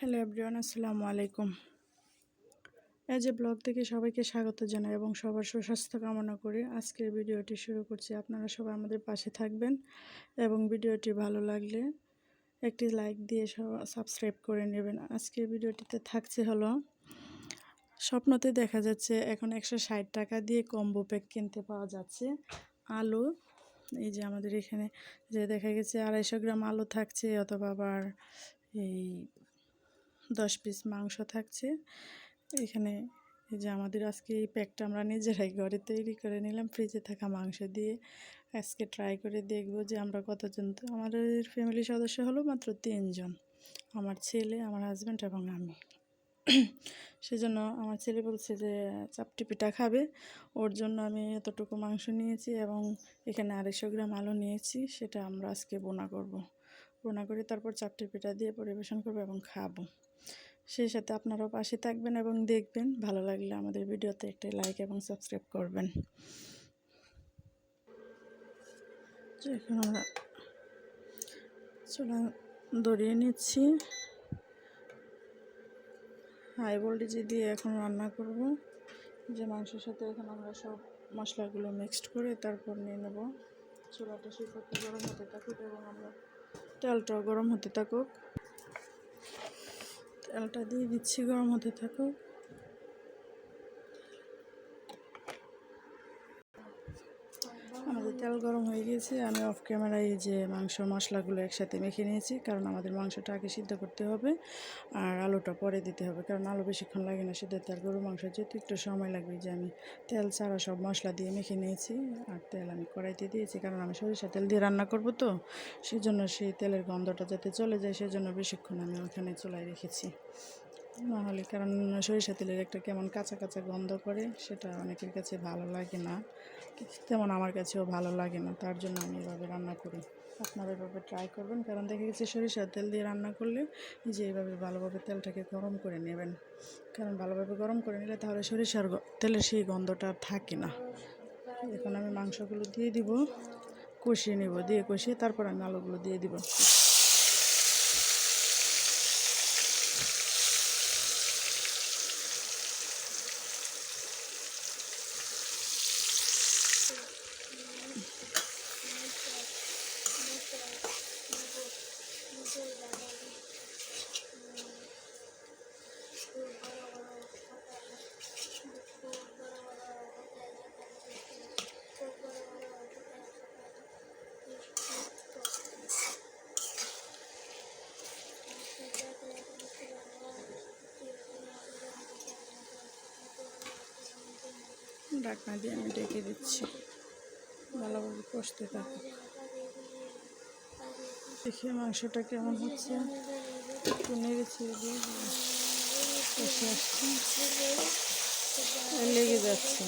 Hello everyone, আসসালামু আলাইকুম। এই যে ব্লগ থেকে সবাইকে স্বাগত জানাই এবং সবার সুস্বাস্থ্য কামনা করি। আজকের ভিডিওটি শুরু করছি। আপনারা সবাই আমাদের পাশে থাকবেন এবং ভিডিওটি ভালো লাগলে একটি লাইক দিয়ে সাবস্ক্রাইব করে নেবেন। আজকের ভিডিওটিতে থাকছে হলো, স্বপ্নতে দেখা যাচ্ছে এখন একশো ষাট টাকা দিয়ে কম্বো প্যাক কিনতে পাওয়া যাচ্ছে। আলু, এই যে আমাদের এখানে যে দেখা গেছে আড়াইশো গ্রাম আলু থাকছে অথবা আবার এই দশ পিস মাংস থাকছে। এখানে এই যে আমাদের আজকে এই প্যাকটা আমরা নিজেরাই ঘরে তৈরি করে নিলাম, ফ্রিজে থাকা মাংস দিয়ে। আজকে ট্রাই করে দেখব যে আমরা কতজন তো আমাদের ফ্যামিলি সদস্য হলো মাত্র তিনজন। আমার ছেলে, আমার হাজব্যান্ড এবং আমি। সেজন্য আমার ছেলে বলছে যে, চাপটি পিঠা খাবে। ওর জন্য আমি এতটুকু মাংস নিয়েছি এবং এখানে আড়াইশো গ্রাম আলু নিয়েছি। সেটা আমরা আজকে বোনা করব। বোনা করে তারপর চাপটি পিঠা দিয়ে পরিবেশন করব এবং খাব। সেই সাথে আপনারাও পাশে থাকবেন এবং দেখবেন। ভালো লাগলে আমাদের ভিডিওতে একটা লাইক এবং সাবস্ক্রাইব করবেন। এখন আমরা চুলা দড়িয়ে নিচ্ছি। হাই ভোল্টেজে দিয়ে এখন রান্না করব। যে মাংসের সাথে এখন আমরা সব মশলাগুলো মিক্সড করে তারপর নিয়ে নেব। চুলাটা সেই গরম হতে থাকুক এবং আমরা তেলটাও গরম হতে থাকুক। তেলটা দিয়ে দিচ্ছি গরম হতে থাকুক আমাদের তেল গরম হয়ে গিয়েছে আমি অফ ক্যামেরায় যে মাংস মশলাগুলো একসাথে মেখে নিয়েছি, কারণ আমাদের মাংসটা আগে সিদ্ধ করতে হবে আর আলুটা পরে দিতে হবে, কারণ আলু বেশিক্ষণ লাগে না সিদ্ধ তেল গরু মাংস যেহেতু একটু সময় লাগবে যে আমি তেল ছাড়া সব মশলা দিয়ে মেখে নিয়েছি আর তেল আমি কড়াইতে দিয়েছি, কারণ আমি সরিষা তেল দিয়ে রান্না করব তো সেই জন্য সেই তেলের গন্ধটা যাতে চলে যায়, সেজন্য বেশিক্ষণ আমি ওখানে চুলায় রেখেছি। নাহলে কারণ সরিষা তেলের একটা কেমন কাঁচা কাঁচা গন্ধ করে, সেটা অনেকের কাছে ভালো লাগে না। তেমন আমার কাছেও ভালো লাগে না, তার জন্য আমি এভাবে রান্না করি। আপনারা এভাবে ট্রাই করবেন, কারণ দেখা গেছে সরিষার তেল দিয়ে রান্না করলে যে এইভাবে ভালোভাবে তেলটাকে গরম করে নেবেন। কারণ ভালোভাবে গরম করে নিলে তাহলে সরিষার তেলের সেই গন্ধটা থাকে না। এখন আমি মাংসগুলো দিয়ে দিব, কষিয়ে নেব, দিয়ে কষিয়ে তারপর আমি আলুগুলো দিয়ে দিব। ঢাকনা দিয়ে আমি ডেকে দিচ্ছি। ভালোভাবে কষতে থাকি। দেখি মাংসটা কেমন হচ্ছে। একটু নেড়ে ছেড়ে দিয়ে কষে আসছে। লেগে যাচ্ছে।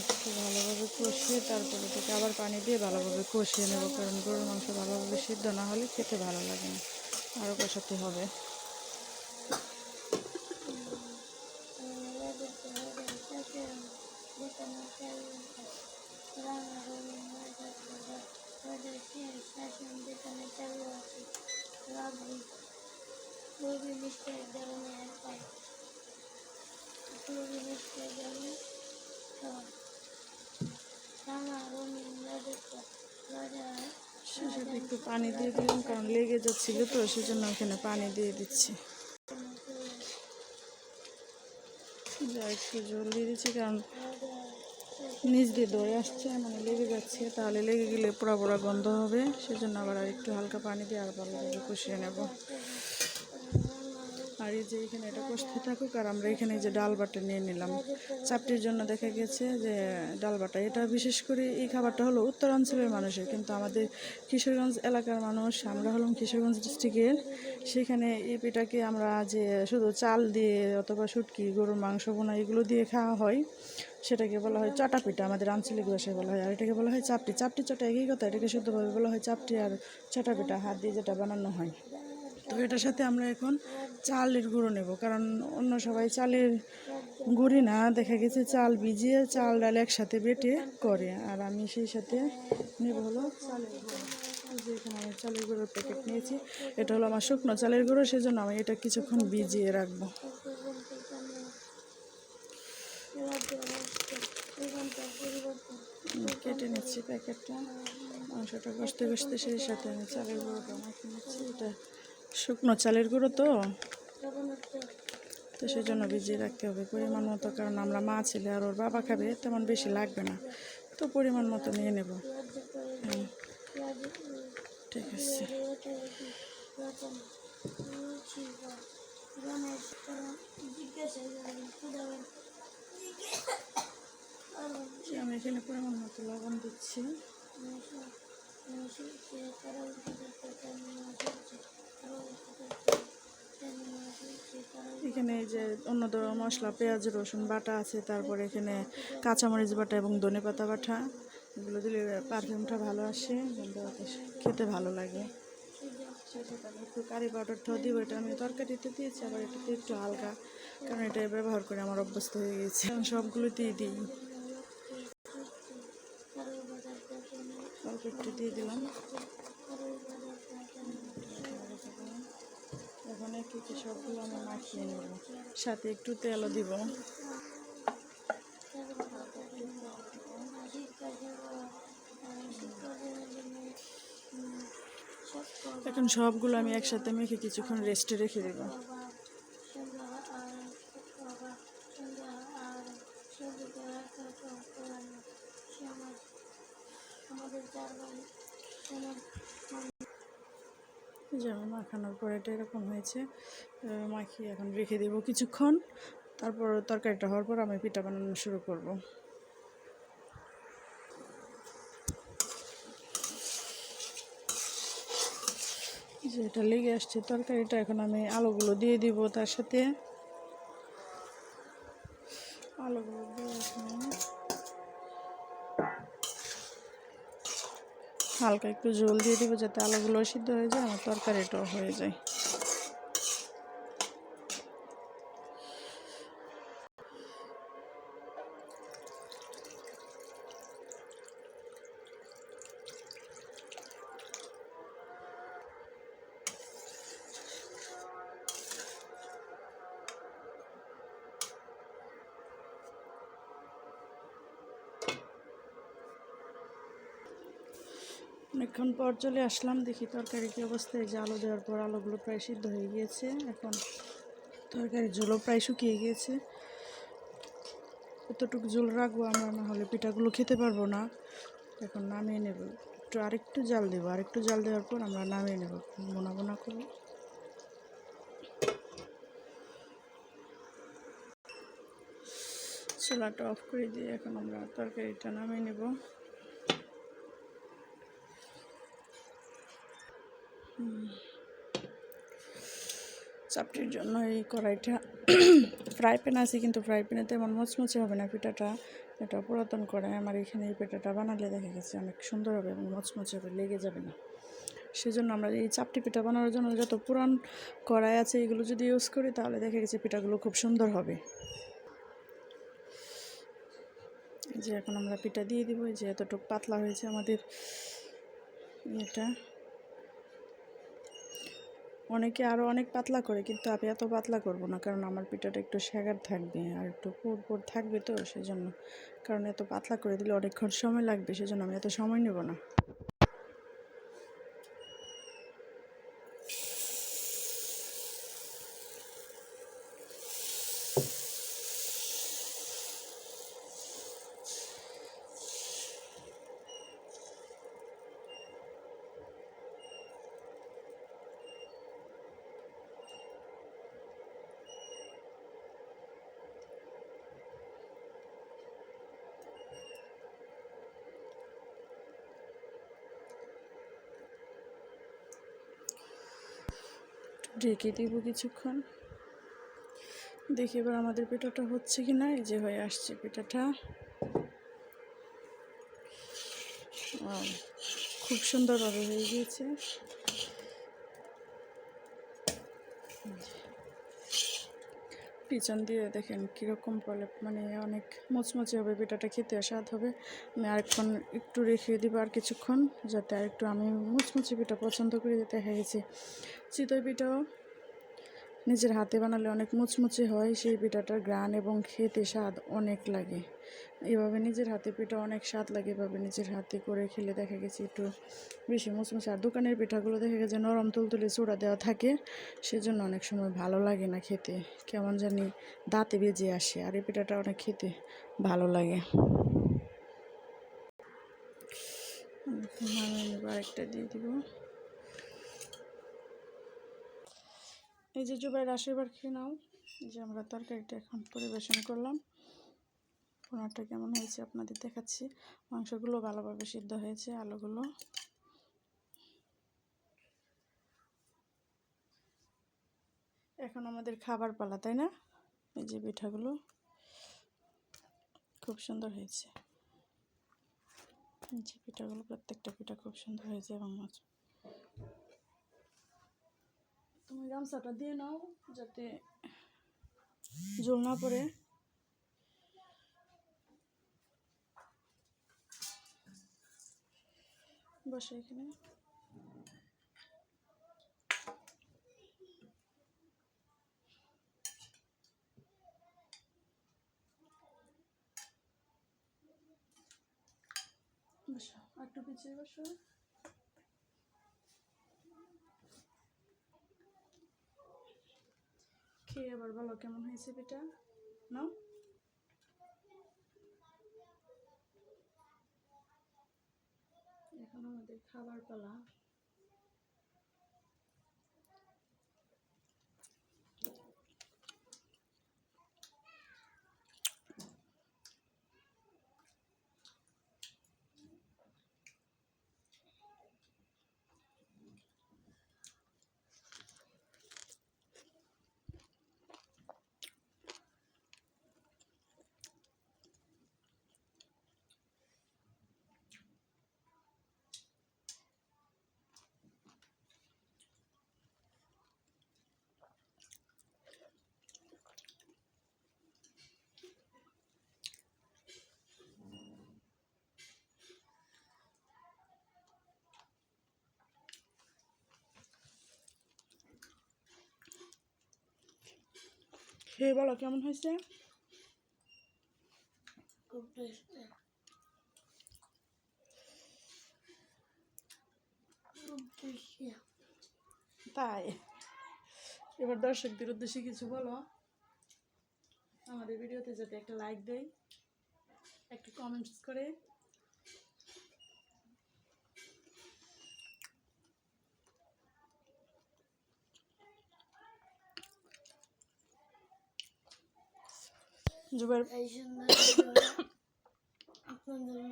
একটু ভালোভাবে কষিয়ে তারপরে থেকে আবার পানি দিয়ে ভালোভাবে কষিয়ে নেব। কারণ গরুর মাংস ভালোভাবে সিদ্ধ না হলে খেতে ভালো লাগে না। আরও কষাতে হবে। একটু পানি দিয়ে দিলাম, কারণ লেগে যাচ্ছিল তো, সেজন্য ওখানে পানি দিয়ে দিচ্ছি। যা একটু জল দিয়ে দিচ্ছি, কারণ নিচ দিয়ে দৌড়ে আসছে মানে লেগে যাচ্ছে। তাহলে লেগে গেলে পোড়া পোড়া গন্ধ হবে, সেজন্য আবার আর একটু হালকা পানি দিয়ে আর ভালোভাবে কষিয়ে নেব। আর এই যে এখানে এটা কষতে থাকুক, আর আমরা এখানে যে ডাল বাটা নিয়ে নিলাম। চাপটির জন্য দেখা গেছে যে ডাল বাটা, এটা বিশেষ করে এই খাবারটা হলো উত্তরাঞ্চলের মানুষের, কিন্তু আমাদের কিশোরগঞ্জ এলাকার মানুষ, আমরা হলাম কিশোরগঞ্জ ডিস্ট্রিক্টের। সেখানে এই পিঠাকে আমরা যে শুধু চাল দিয়ে অথবা শুটকি, গরুর মাংস বোনা এগুলো দিয়ে খাওয়া হয়, সেটাকে বলা হয় চটা পিঠা, আমাদের আঞ্চলিক ভাষায় বলা হয়। আর এটাকে বলা হয় চাপটি। চাপটি চটা একই কথা, এটাকে শুদ্ধভাবে বলা হয় চাপটি আর চটা পিঠা, হাত দিয়ে যেটা বানানো হয়। তো এটার সাথে আমরা এখন চালের গুঁড়ো নেব, কারণ অন্য সবাই চালের গুঁড়ি না, দেখা গেছে চাল ভিজিয়ে চাল ডাল একসাথে বেটে করে, আর আমি সেই সাথে নেব হলো চালের গুঁড়ো। যে এখানে আমি চালের গুঁড়োর প্যাকেট নিয়েছি, এটা হলো আমার শুকনো চালের গুঁড়ো, সেজন্য আমি এটা কিছুক্ষণ ভিজিয়ে রাখব। কেটে নিচ্ছি প্যাকেটটা মাংসটা কষতে কষতে সেই সাথে আমি চালের গুঁড়োটা মাখিয়ে নিচ্ছি, এটা শুকনো চালের গুঁড়ো তো। তো সেই জন্য ভিজিয়ে রাখতে হবে পরিমাণ মতো, কারণ আমরা মা ছেলে আর ওর বাবা খাবে, তেমন বেশি লাগবে না। তো পরিমাণ মতো নিয়ে নেব। ঠিক আছে। আমি এখানে পরিমাণ মতো লবণ দিচ্ছি। এখানে এই যে অন্য ধরনের মশলা, পেঁয়াজ, রসুন বাটা আছে, তারপরে এখানে কাঁচামরিচ বাটা এবং ধনে পাতা বাটা, এগুলো দিলে পারফিউমটা ভালো আসে খেতে ভালো লাগে। একটু কারি পাউডারটাও দিব, এটা আমি তরকারিতে দিয়েছি, আবার এটাতে একটু হালকা, কারণ এটা ব্যবহার করে আমার অভ্যস্ত হয়ে গেছে। আমি সবগুলোতেই দিই। অল্প একটু দিয়ে দিলাম। একটু সবগুলো আমি মাখিয়ে নেব। সাথে একটু তেলও দিব। এখন সবগুলো আমি একসাথে মেখে কিছুক্ষণ রেস্টে রেখে দেবো। আমাদের চার ভাই আমার এই যে আমি মাখানোর পর এটা এরকম হয়েছে মাখিয়ে এখন রেখে দেবো কিছুক্ষণ। তারপর তরকারিটা হওয়ার পর আমি পিঠা বানানো শুরু করব। যে এটা লেগে আসছে তরকারিটা, এখন আমি আলুগুলো দিয়ে দিব তার সাথে। আলুগুলো দিয়ে হালকা একটু জল দিয়ে দিব যাতে আলুগুলো সিদ্ধ হয়ে যায় আমার তরকারিটাও হয়ে যায়। অনেকক্ষণ পর চলে আসলাম, দেখি তরকারি কী অবস্থায়। যে আলু দেওয়ার পর আলুগুলো প্রায় সিদ্ধ হয়ে গিয়েছে, এখন তরকারির ঝোলও প্রায় শুকিয়ে গিয়েছে। কতটুকু ঝোল রাখব আমরা, না হলে পিঠাগুলো খেতে পারব না। এখন নামিয়ে নেব, একটু আরেকটু জাল দেবো। আরেকটু জাল দেওয়ার পর আমরা নামিয়ে নেব বোনা বোনা করব চুলাটা অফ করে দিয়ে এখন আমরা তরকারিটা নামিয়ে নেব। চাপটির জন্য এই কড়াইটা। ফ্রাই প্যান আছে কিন্তু ফ্রাই প্যানে তেমন মচমচে হবে না পিঠাটা, এটা পুরাতন কড়াই। আমার এখানে এই পিঠাটা বানালে দেখা গেছে অনেক সুন্দর হবে এবং মচমচে হবে, লেগে যাবে না। সেজন্য আমরা এই চাপটি পিঠা বানানোর জন্য যত পুরান কড়াই আছে এগুলো যদি ইউজ করি তাহলে দেখা গেছে পিঠাগুলো খুব সুন্দর হবে। যে এখন আমরা পিঠা দিয়ে দিব যে এতটুকু পাতলা হয়েছে আমাদের এটা অনেকে আরও অনেক পাতলা করে, কিন্তু আমি এত পাতলা করব না, কারণ আমার পিঠাটা একটু শ্যাগার থাকবে আর একটু পুর থাকবে তো, সেজন্য। কারণ এত পাতলা করে দিলে অনেকক্ষণ সময় লাগবে, সেজন্য আমি এত সময় নেব না। ঢেকে দিব কিছুক্ষণ। দেখি এবার আমাদের পিঠাটা হচ্ছে কি না এই যে হয়ে আসছে পিঠাটা খুব সুন্দরভাবে হয়ে গিয়েছে। পিছন দিয়ে দেখেন কীরকম পলে মানে অনেক মুচমুচে হবে পিঠাটা, খেতে স্বাদ হবে। আমি আরেকক্ষণ একটু রেখে দিব আর কিছুক্ষণ, যাতে আরেকটু আমি মুচমুচে পিঠা পছন্দ করি, যেতে হয়েছে। চিতই পিঠাও নিজের হাতে বানালে অনেক মুচমুচে হয়, সেই পিঠাটার গ্রান এবং খেতে স্বাদ অনেক লাগে। এভাবে নিজের হাতে পিঠা অনেক স্বাদ লাগে, এভাবে নিজের হাতে করে খেলে দেখা গেছে একটু বেশি মুচমুচে। আর দোকানের পিঠাগুলো দেখা গেছে নরম তুলতুলে চূড়া দেওয়া থাকে, সেজন্য অনেক সময় ভালো লাগে না খেতে। কেমন জানি দাঁতে বেজে আসে, আর এই পিঠাটা অনেক খেতে ভালো লাগে। আরেকটা দিয়ে দিব। এই যে জুবাইর আশীর্বাদ খেয়ে নাও। যে আমরা তরকারিটা এখন পরিবেশন করলাম। পোনাটা কেমন হয়েছে আপনাদের দেখাচ্ছি। মাংসগুলো ভালোভাবে সিদ্ধ হয়েছে, আলুগুলো। এখন আমাদের খাবার পালা, তাই না? এই যে পিঠাগুলো। খুব সুন্দর হয়েছে। যে পিঠাগুলো, প্রত্যেকটা পিঠা খুব সুন্দর হয়েছে এবং মাছ তুমি গামছাটা দিয়ে নাও যাতে জল না পড়ে। বসে এখানে। আর একটু পিছিয়ে বসো। খেয়ে আবার বলো কেমন হয়েছে পিঠা নাও। এখন আমাদের খাবার পালা। খেয়ে বলো কেমন হয়েছে? খুব টেস্টি। খুব টেস্টি। তাই? এবার দর্শকদের উদ্দেশ্যে কিছু বলো। আমাদের ভিডিওতে যাতে একটা লাইক দেয় একটা কমেন্টস করে। জুবের এই সুন্দর আপনাদের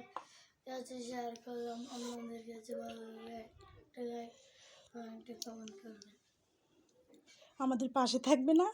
কাছে শেয়ার করলাম আপনাদের কাছে ভালো লাগলে একটা লাইক একটা কমেন্ট করবেন আমাদের পাশে থাকবে না